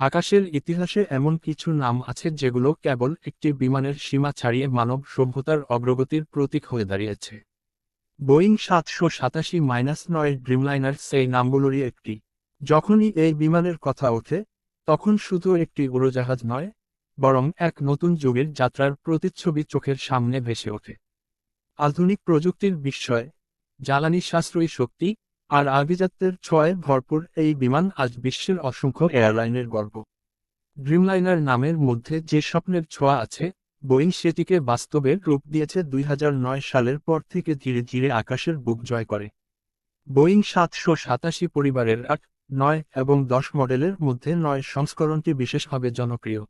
আকাশের ইতিহাসে এমন কিছু নাম আছে যেগুলো কেবল একটি বিমানের সীমা ছাড়িয়ে মানব সভ্যতার অগ্রগতির প্রতীক হয়ে দাঁড়িয়েছে। বোয়িং সাতশো সাতাশি মাইনাস নয় ড্রিমলাইনার সেই নামগুলোরই একটি। যখনই এই বিমানের কথা ওঠে, তখন শুধু একটি উড়োজাহাজ নয়, বরং এক নতুন যুগের যাত্রার প্রতিচ্ছবি চোখের সামনে ভেসে ওঠে। আধুনিক প্রযুক্তির বিস্ময়, জ্বালানি সাশ্রয়ী শক্তি আর আভিজাত্যের ছোঁয়ায় ভরপুর এই বিমান আজ বিশ্বের অসংখ্য এয়ারলাইনের গর্ব। ড্রিমলাইনার নামের মধ্যে যে স্বপ্নের ছোঁয়া আছে, বোয়িং সেটিকে বাস্তবের রূপ দিয়েছে দুই হাজার নয় সালের পর থেকে ধীরে ধীরে আকাশের বুক জয় করে। বোয়িং সাতশো সাতাশি পরিবারের আট, নয় এবং দশ মডেলের মধ্যে নয় সংস্করণটি বিশেষভাবে জনপ্রিয়।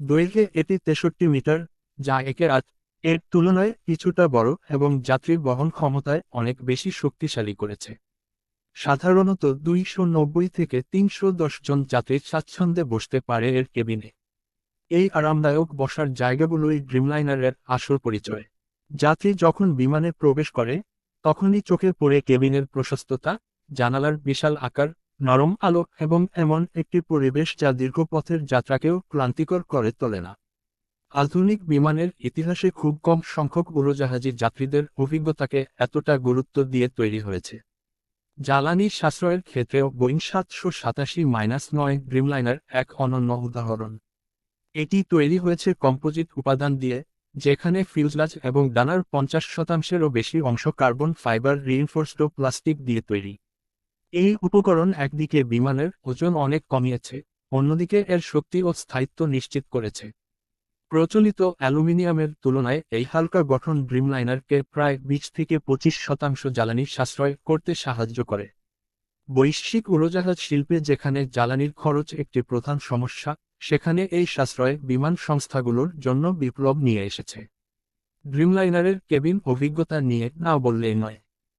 দৈর্ঘ্যে এটি তেষট্টি মিটার, যা একে আট, এর তুলনায় কিছুটা বড় এবং যাত্রীর বহন ক্ষমতায় অনেক বেশি শক্তিশালী করেছে। সাধারণত দুইশো নব্বই থেকে তিনশো দশ জন যাত্রী স্বাচ্ছন্দ্যে বসতে পারে এর কেবিনে। এই আরামদায়ক বসার জায়গাগুলোই ড্রিমলাইনারের আসল পরিচয়। যাত্রী যখন বিমানে প্রবেশ করে, তখনই চোখে পড়ে কেবিনের প্রশস্ততা, জানালার বিশাল আকার, নরম আলো এবং এমন একটি পরিবেশ যা দীর্ঘ পথের যাত্রাকেও ক্লান্তিকর করে তোলে না। আধুনিক বিমানের ইতিহাসে খুব কম সংখ্যক উড়োজাহাজি যাত্রীদের অভিজ্ঞতাকে এতটা গুরুত্ব দিয়ে তৈরি হয়েছে। জ্বালানি সাশ্রয়ের ক্ষেত্রেও বোয়িং সাতশো সাতাশি মাইনাস নয় ড্রিমলাইনার এক অনন্য উদাহরণ। এটি তৈরি হয়েছে কম্পোজিট উপাদান দিয়ে, যেখানে ফিউজলাজ এবং ডানার পঞ্চাশ শতাংশেরও বেশি অংশ কার্বন ফাইবার রিইনফোর্সড প্লাস্টিক দিয়ে তৈরি। এই উপকরণ একদিকে বিমানের ওজন অনেক কমিয়েছে, অন্যদিকে এর শক্তি ও স্থায়িত্ব নিশ্চিত করেছে। প্রচলিত অ্যালুমিনিয়ামের তুলনায় এই হালকা গঠন ড্রিমলাইনারকে প্রায় বিশ থেকে পঁচিশ শতাংশ জ্বালানি সাশ্রয় করতে সাহায্য করে। বৈশ্বিক উড়োজাহাজ শিল্পে যেখানে জ্বালানির খরচ একটি প্রধান সমস্যা, সেখানে এই সাশ্রয় বিমান সংস্থাগুলোর জন্য বিপ্লব নিয়ে এসেছে। ড্রিমলাইনারের কেবিন অভিজ্ঞতা নিয়ে না বললেই নয়।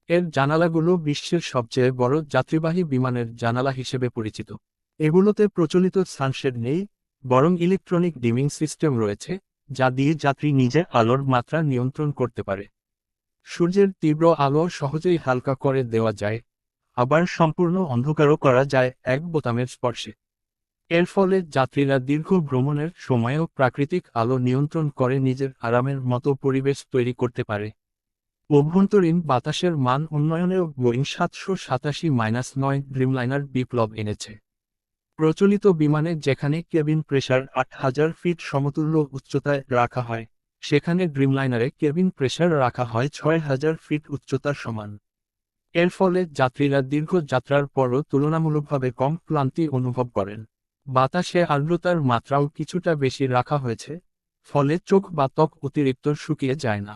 এর জানালাগুলো বিশ্বের সবচেয়ে বড় যাত্রীবাহী বিমানের জানালা হিসেবে পরিচিত। এগুলোতে প্রচলিত সানশেড নেই বরং ইলেকট্রনিক ডিমিং সিস্টেম রয়েছে, যা দিয়ে যাত্রী নিজের আলোর মাত্রা নিয়ন্ত্রণ করতে পারে। সূর্যের তীব্র আলো সহজেই হালকা করে দেওয়া যায়, আবার সম্পূর্ণ অন্ধকারও করা যায় এক বোতামের স্পর্শে। এর ফলে যাত্রীরা দীর্ঘ ভ্রমণের সময়ও প্রাকৃতিক আলো নিয়ন্ত্রণ করে নিজের আরামের মতো পরিবেশ তৈরি করতে পারে। অভ্যন্তরীণ বাতাসের মান উন্নয়নেও বোয়িং সাতশো সাতাশি মাইনাস নয় ড্রিমলাইনার বিপ্লব এনেছে। প্রচলিত বিমানে যেখানে কেবিন প্রেশার আট হাজার ফিট সমতুল্য উচ্চতায় রাখা হয়, সেখানে ড্রিমলাইনারে কেবিন প্রেশার রাখা হয় ছয় হাজার ফিট উচ্চতার সমান। এর ফলে যাত্রীরা দীর্ঘ যাত্রার পরও তুলনামূলকভাবে কম ক্লান্তি অনুভব করেন। বাতাসে আর্দ্রতার মাত্রাও কিছুটা বেশি রাখা হয়েছে, ফলে চোখ বা ত্বক অতিরিক্ত শুকিয়ে যায় না।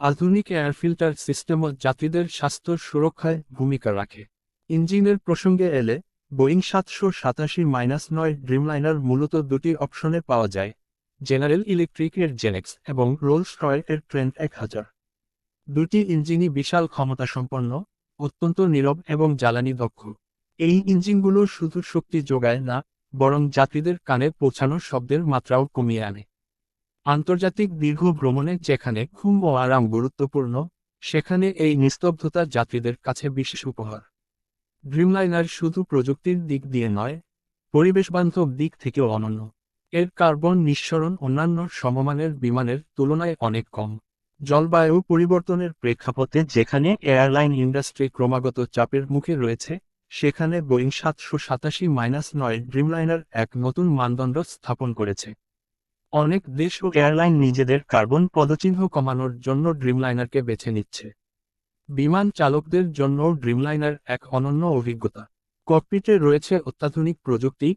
আধুনিক এয়ার ফিল্টার সিস্টেমও যাত্রীদের স্বাস্থ্য সুরক্ষায় ভূমিকা রাখে। ইঞ্জিনের প্রসঙ্গে এলে বোয়িং সাতশো সাতাশি মাইনাস নয় ড্রিমলাইনার মূলত দুটি অপশনে পাওয়া যায়, জেনারেল ইলেকট্রিকের জেনেক্স এবং রোলস এর ট্রেন্ড এক হাজার। দুটি ইঞ্জিনই বিশাল ক্ষমতা সম্পন্ন অত্যন্ত নীরব এবং জ্বালানি দক্ষ। এই ইঞ্জিনগুলো শুধু শক্তি যোগায় না, বরং যাত্রীদের কানে পৌঁছানো শব্দের মাত্রাও কমিয়ে আনে। আন্তর্জাতিক দীর্ঘ ভ্রমণে যেখানে ঘুম ও আরাম গুরুত্বপূর্ণ, সেখানে এই নিস্তব্ধতা যাত্রীদের কাছে বিশেষ উপহার। ড্রিমলাইনার শুধু প্রযুক্তির দিক দিয়ে নয় পরিবেশবান্ধব দিক থেকেও অনন্য। এর কার্বন নিঃসরণ অন্যান্য সমমানের বিমানের তুলনায় অনেক কম। জলবায়ু পরিবর্তনের প্রেক্ষাপটে যেখানে এয়ারলাইন ইন্ডাস্ট্রি ক্রমাগত চাপের মুখে রয়েছে, সেখানে বোয়িং সাতশো সাতাশি মাইনাস নয় ড্রিমলাইনার এক নতুন মানদণ্ড স্থাপন করেছে। অনেক দেশ ও এয়ারলাইন নিজেদের কার্বন পদচিহ্ন কমানোর জন্য ড্রিমলাইনারকে বেছে নিচ্ছে। বিমান চালকদের জন্য ড্রিমলাইনার এক অনন্য অভিজ্ঞতা। ককপিটে রয়েছে অত্যাধুনিক প্রযুক্তি